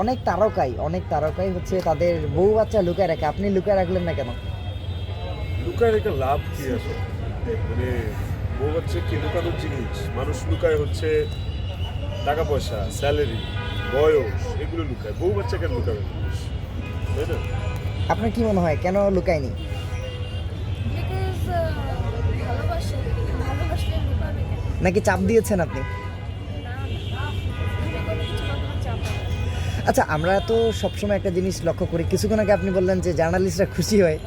অনেক তারকাই অনেক তারকাই হচ্ছে তাদের বউ বাচ্চা লুকায় রাখে। আপনি লুকায় রাখলেন না কেন? লুকায় রেখে লাভ কি আছে? মানে বউ হচ্ছে কি লুকানোর জিনিস? মানুষ লুকায় হচ্ছে টাকা পয়সা স্যালারি বয়স এগুলো লুকায়। বউ বাচ্চা কেন লুকাবে? তাই না? আপনার কি মনে হয় কেন লুকায়নি? নাকি চাপ দিয়েছেন আপনি? আচ্ছা আমরা তো সবসময় একটা জিনিস লক্ষ্য করি। কিছুক্ষণ আগে আপনি বললেন যে জার্নালিস্টরা খুশি হয়।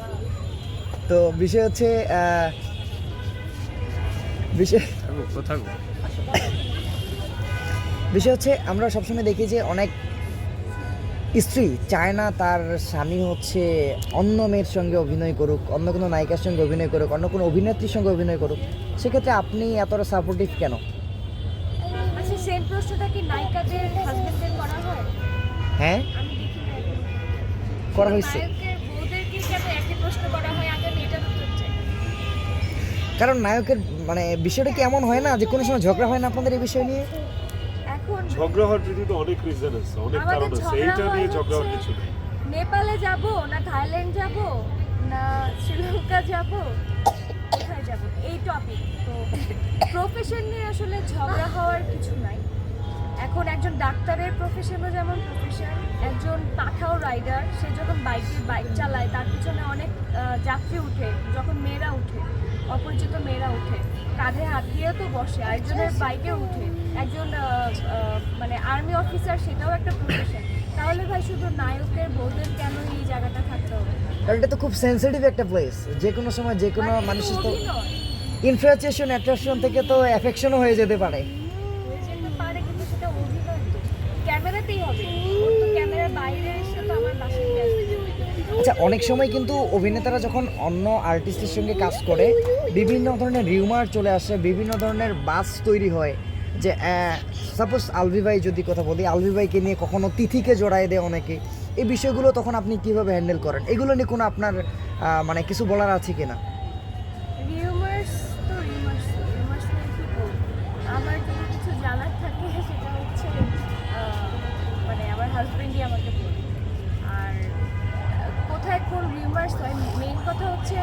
তো বিষয় হচ্ছে বিষয় বিষয় হচ্ছে আমরা সবসময় দেখি যে অনেক স্ত্রী চায় না তার স্বামী হচ্ছে অন্য মেয়ের সঙ্গে অভিনয় করুক অন্য কোনো নায়িকার সঙ্গে অভিনয় করুক অন্য কোনো অভিনেত্রীর সঙ্গে অভিনয় করুক। সেক্ষেত্রে আপনি এতটা সাপোর্টিভ কেন? আচ্ছা সেম প্রশ্নটা কি নায়িকাদের হাজবেন্ডদের করা হয়? হ্যাঁ। করা হয়েছে? হয়? কারণ নায়কের মানে বিষয়টা কি এমন হয় না যে কোনো সময় ঝগড়া হয় না আপনাদের এই বিষয় নিয়ে? এখন ঝগড়া হওয়ার পৃথিবীতে অনেক রিজন আছে অনেক কারণ আছে। এইটা নিয়ে ঝগড়া হওয়ার কিছু নেই। নেপালে যাব না থাইল্যান্ড যাব না শ্রীলঙ্কা যাব? কোথায় যাব? এই টপিক তো প্রফেশন নিয়ে আসলে ঝগড়া হওয়ার কিছু নাই। এখন একজন ডাক্তারের প্রফেশনও যেমন প্রফেশন একজন পাঠাও রাইডার সে যখন বাইকে বাইক চালায় তার পিছনে অনেক যাত্রী উঠে যখন মেয়েরা উঠে অপরিচিত মেয়েরা উঠে কাঁধে হাত দিয়েও তো বসে আরেকজনের বাইকে উঠে একজন মানে আর্মি অফিসার সেটাও একটা প্রফেশন তাহলে ভাই শুধু নায়কের বউদের কেন এই জায়গাটা থাকতে হবে? কারণ এটা তো খুব সেন্সিটিভ একটা প্লেস যে কোনো সময় যে কোনো মানে মানুষের তো। ইনফ্রাচুয়েশন অ্যাট্রাকশন থেকে তো অ্যাফেকশনও হয়ে যেতে পারে হয়ে যেতে পারে কিন্তু সেটা অভিনয় তো ক্যামেরাতেই আচ্ছা অনেক সময় কিন্তু অভিনেতারা যখন অন্য আর্টিস্টের সঙ্গে কাজ করে, বিভিন্ন ধরনের রিউমার চলে আসে, বিভিন্ন ধরনের বাস তৈরি হয় যে সাপোজ আলভি ভাই যদি কথা বলি আলভি ভাইকে নিয়ে কখনো তিথিকে জড়ায় দেয় অনেকে। এই বিষয়গুলো তখন আপনি কীভাবে হ্যান্ডেল করেন? এগুলো নিয়ে কোনো আপনার মানে কিছু বলার আছে কিনা? হাজবেন্ডই আমাকে বলে আর কোথায় কোন রিউমার্স হয় মেইন কথা হচ্ছে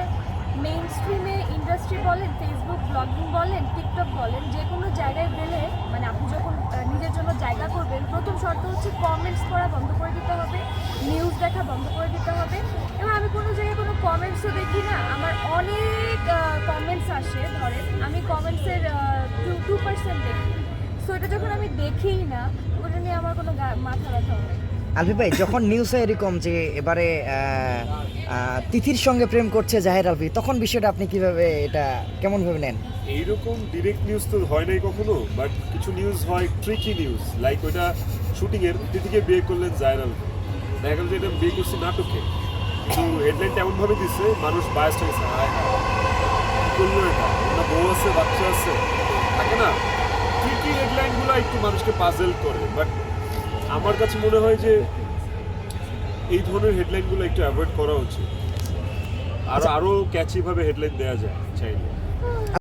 মেইন স্ট্রিমে ইন্ডাস্ট্রি বলেন ফেসবুক ব্লগিং বলেন টিকটক বলেন, যে কোনো জায়গায় গেলে মানে আপনি যখন নিজের জন্য জায়গা করবেন, প্রথম শর্ত হচ্ছে কমেন্টস করা বন্ধ করে দিতে হবে নিউজ দেখা বন্ধ করে দিতে হবে। এবং আমি কোনো জায়গায় কোনো কমেন্টসও দেখি না। আমার অনেক কমেন্টস আসে, ধরেন, আমি কমেন্টসের টু টু পার্সেন্ট দেখি। সো এটা যখন আমি দেখিই না ওটা নিয়ে আমার কোনো মাথা ব্যথা হয় না। আলভি ভাই যখন নিউজ এরকম যে এবারে তিথির সঙ্গে প্রেম করছে জাহের আলভি তখন বিষয়টা আপনি কীভাবে এটা কেমন ভাবে নেন? এইরকম ডিরেক্ট নিউজ তো হয় নাই কখনো বাট কিছু নিউজ হয় ট্রিকি নিউজ লাইক ওইটা শুটিং এর দিদিকে বিয়ে করলেন জায়রাল দেখা গেল যে এটা বিয়ে করছে নাটকে। কিন্তু হেডলাইনটা এমন ভাবে দিচ্ছে মানুষ বায়াসড হয়েছে হায় হায় করল এটা? বউ আছে বাচ্চা আছে থাকে না ট্রিকি হেডলাইনগুলো একটু মানুষকে পাজেল করে বাট আমার কাছে মনে হয় যে এই ধরনের হেডলাইনগুলো একটু অ্যাভয়েড করা উচিত। আর আরও ক্যাচিভাবে হেডলাইন দেওয়া যায় চাইলে।